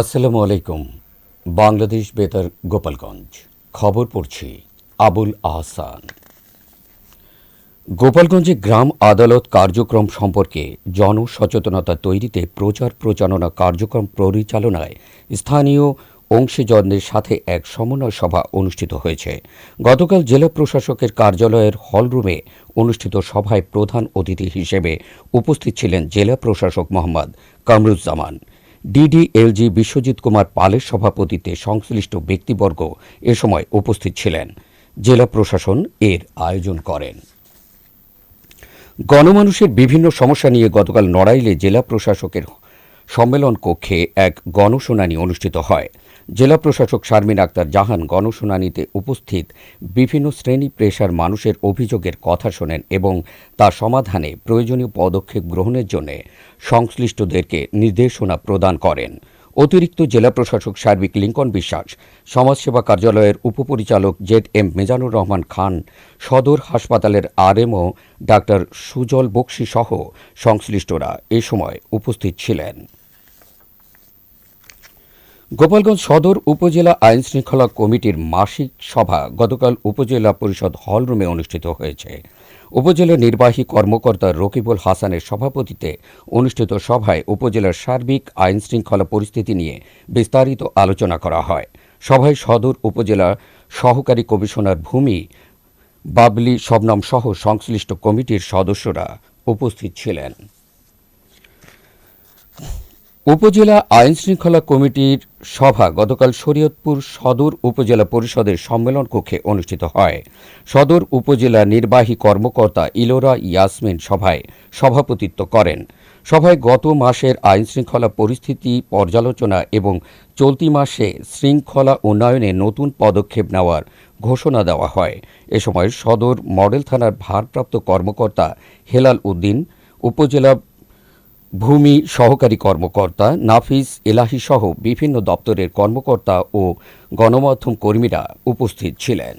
আসসালামু আলাইকুম, বাংলাদেশ বেতার গোপালগঞ্জ। খবর পড়ছি আবুল আহসান। গোপালগঞ্জে গ্রাম আদালত কার্যক্রম সম্পর্কে জনসচেতনতা তৈরিতে প্রচার প্রচারণা কার্যক্রম পরিচালনায় স্থানীয় অংশীজনদের সাথে এক সমন্বয় সভা অনুষ্ঠিত হয়েছে। গতকাল জেলা প্রশাসকের কার্যালয়ের হলরুমে অনুষ্ঠিত সভায় প্রধান অতিথি হিসেবে উপস্থিত ছিলেন জেলা প্রশাসক মোহাম্মদ কামরুজ্জামান। ডিডিএলজি বিশ্বজিৎ কুমার পালের সভাপতিত্বে সংশ্লিষ্ট ব্যক্তিবর্গ এ সময় উপস্থিত ছিলেন। জেলা প্রশাসন এর আয়োজন করেন। গণমানুষের বিভিন্ন সমস্যা নিয়ে গতকাল নড়াইলে জেলা প্রশাসকের সম্মেলন কক্ষে এক গণশুনানি অনুষ্ঠিত হয়। জেলা প্রশাসক শারমিন আক্তার জাহান গণশুনানিতে উপস্থিত বিভিন্ন শ্রেণি পেশার মানুষের অভিযোগের কথা শোনেন এবং তা সমাধানে প্রয়োজনীয় পদক্ষেপ গ্রহণের জন্য সংশ্লিষ্টদেরকে নির্দেশনা প্রদান করেন। অতিরিক্ত জেলা প্রশাসক সার্বিক লিঙ্কন বিশ্বাস, সমাজসেবা কার্যালয়ের উপপরিচালক জেড এম মেজানুর রহমান খান, সদর হাসপাতালের আরএমও ডাক্তার সুজল বক্সি সহ সংশ্লিষ্টরা এ সময় উপস্থিত ছিলেন। গোপালগঞ্জ সদর উপজেলা আইন শৃঙ্খলা কমিটির মাসিক সভা গতকাল উপজেলা পরিষদ হলরুমে অনুষ্ঠিত হয়েছে। উপজেলা নির্বাহী কর্মকর্তা রকিবুল হাসানের সভাপতিত্বে অনুষ্ঠিত সভায় উপজেলার সার্বিক আইন শৃঙ্খলা পরিস্থিতি নিয়ে বিস্তারিত আলোচনা করা হয়। সভায় সদর উপজেলা সহকারী কমিশনার ভূমি বাবলি শবনম সহ সংশ্লিষ্ট কমিটির সদস্যরা উপস্থিত ছিলেন। উপজেলা আইন শৃঙ্খলা কমিটির সভা গতকাল শরীয়তপুর সদর উপজেলা পরিষদের সম্মেলন কক্ষে অনুষ্ঠিত হয়। সদর উপজেলা নির্বাহী কর্মকর্তা ইলোরা ইয়াসমিন সভায় সভাপতিত্ব করেন। সভায় গত মাসের আইন শৃঙ্খলা পরিস্থিতি পর্যালোচনা এবং চলতি মাসে শৃঙ্খলা উন্নয়নে নতুন পদক্ষেপ নেওয়ার ঘোষণা দেওয়া হয়। এ সময় সদর মডেল থানার ভারপ্রাপ্ত কর্মকর্তা হেলাল উদ্দিন, উপজেলা ভূমি সহকারী কর্মকর্তা নাফিস এলাহি সহ বিভিন্ন দপ্তরের কর্মকর্তা ও গণমাধ্যম কর্মীরা উপস্থিত ছিলেন।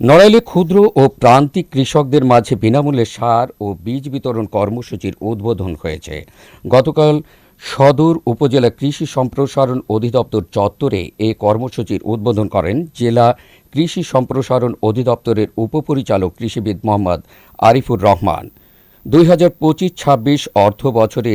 নড়াইলে ক্ষুদ্র ও প্রান্তিক কৃষকদের মাঝে বিনামূল্যে সার ও বীজ বিতরণ কর্মসূচির উদ্বোধন হয়েছে। গতকাল সদর উপজেলা কৃষি সম্প্রসারণ অধিদপ্তর চত্বরে এ কর্মসূচির উদ্বোধন করেন জেলা কৃষি সম্প্রসারণ অধিদপ্তরের উপপরিচালক কৃষিবিদ মোহাম্মদ আরিফুর রহমান। দুই হাজার পঁচিশ ছাব্বিশ অর্থ বছরে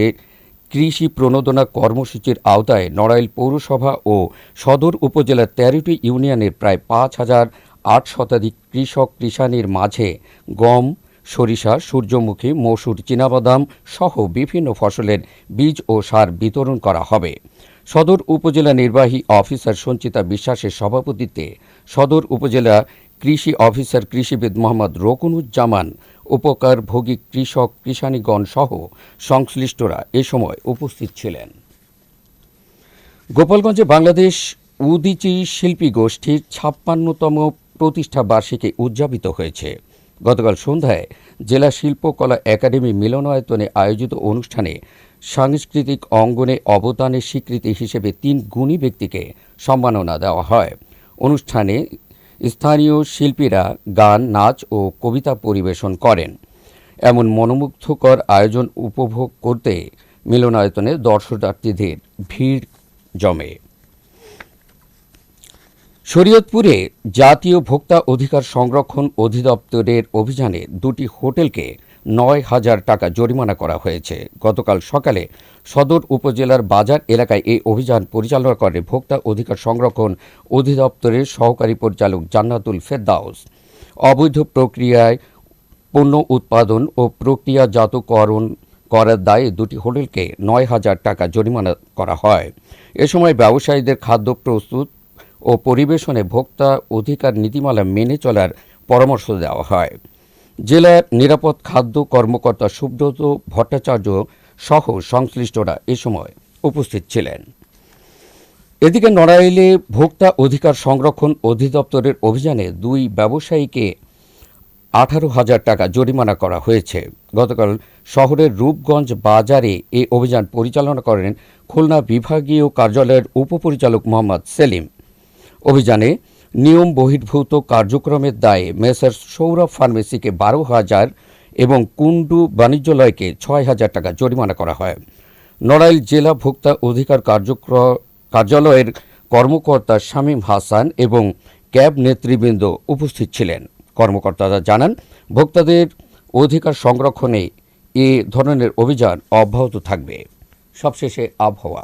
কৃষি প্রণোদনা কর্মসূচির আওতায় নড়াইল পৌরসভা ও সদর উপজেলার তেরোটি ইউনিয়নের প্রায় পাঁচ হাজার আট শতাধিক কৃষক কৃষানির মাঝে গম, সরিষা, সূর্যমুখী, মসুর, চীনাবাদাম সহ বিভিন্ন ফসলের বীজ ও সার বিতরণ করা হবে। সদর উপজেলা নির্বাহী অফিসার সঞ্চিতা বিশ্বাসের সভাপতিত্বে সদর উপজেলা কৃষি অফিসার কৃষিবিদ মোহাম্মদ রকুনুজ্জামান উপকারভোগী কৃষক কৃষানীগণ সহ সংশ্লিষ্টরা এ সময় উপস্থিত ছিলেন। গোপালগঞ্জে বাংলাদেশ উদিচি শিল্পী গোষ্ঠীর ছাপ্পান্নতম প্রতিষ্ঠা বার্ষিকী উদযাপিত হয়েছে। গতকাল সন্ধ্যায় জেলা শিল্পকলা একাডেমি মিলনায়তনে আয়োজিত অনুষ্ঠানে সাংস্কৃতিক অঙ্গনে অবদানের স্বীকৃতি হিসেবে তিন গুণী ব্যক্তিকে সম্মাননা দেওয়া হয়। অনুষ্ঠানে স্থানীয় শিল্পীরা গান, নাচ ও কবিতা পরিবেশন করেন। এমন মনোমুগ্ধকর আয়োজন উপভোগ করতে মিলনায়তনে দর্শনার্থীদের ভিড় জমে। শরীয়তপুরে জাতীয় ভোক্তা অধিকার সংরক্ষণ অধিদপ্তরের অভিযানে দুটি হোটেলকে নয় হাজার টাকা জরিমানা করা হয়েছে। গতকাল সকালে সদর উপজেলার বাজার এলাকায় এই অভিযান পরিচালনা করে ভোক্তা অধিকার সংরক্ষণ অধিদপ্তরের সহকারী পরিচালক জান্নাতুল ফেরদাউস। অবৈধ প্রক্রিয়ায় পণ্য উৎপাদন ও প্রক্রিয়াজাতকরণ করার দায়ে দুটি হোটেলকে নয় হাজার টাকা জরিমানা করা হয়। এ সময় ব্যবসায়ীদের খাদ্য প্রস্তুত ও পরিবেশনে ভোক্তা অধিকার নীতিমালা মেনে চলার পরামর্শ দেওয়া হয়। জেলা নিরাপদ খাদ্য কর্মকর্তা সুব্রত ভট্টাচার্য সহ সংশ্লিষ্টরা এ সময় উপস্থিত ছিলেন। এদিকে নড়াইলে ভোক্তা অধিকার সংরক্ষণ অধিদপ্তরের অভিযানে দুই ব্যবসায়ীকে আঠারো হাজার টাকা জরিমানা করা হয়েছে। গতকাল শহরের রূপগঞ্জ বাজারে এ অভিযান পরিচালনা করেন খুলনা বিভাগীয় কার্যালয়ের উপপরিচালক মোহাম্মদ সেলিম। অভিযানে নিয়ম বহির্ভূত কার্যক্রমের দায়ে মেসার সৌরভ ফার্মেসিকে বারো হাজার এবং কুন্ডু বাণিজ্যালয়কে ছয় হাজার টাকা জরিমানা করা হয়। নড়াইল জেলা ভোক্তা অধিকার কার্যক্র, কার্যালয়ের কর্মকর্তা শামীম হাসান এবং ক্যাব নেতৃবৃন্দ উপস্থিত ছিলেন। কর্মকর্তারা জানান, ভোক্তাদের অধিকার সংরক্ষণে এ ধরনের অভিযান অব্যাহত থাকবে। সবশেষে আবহাওয়া।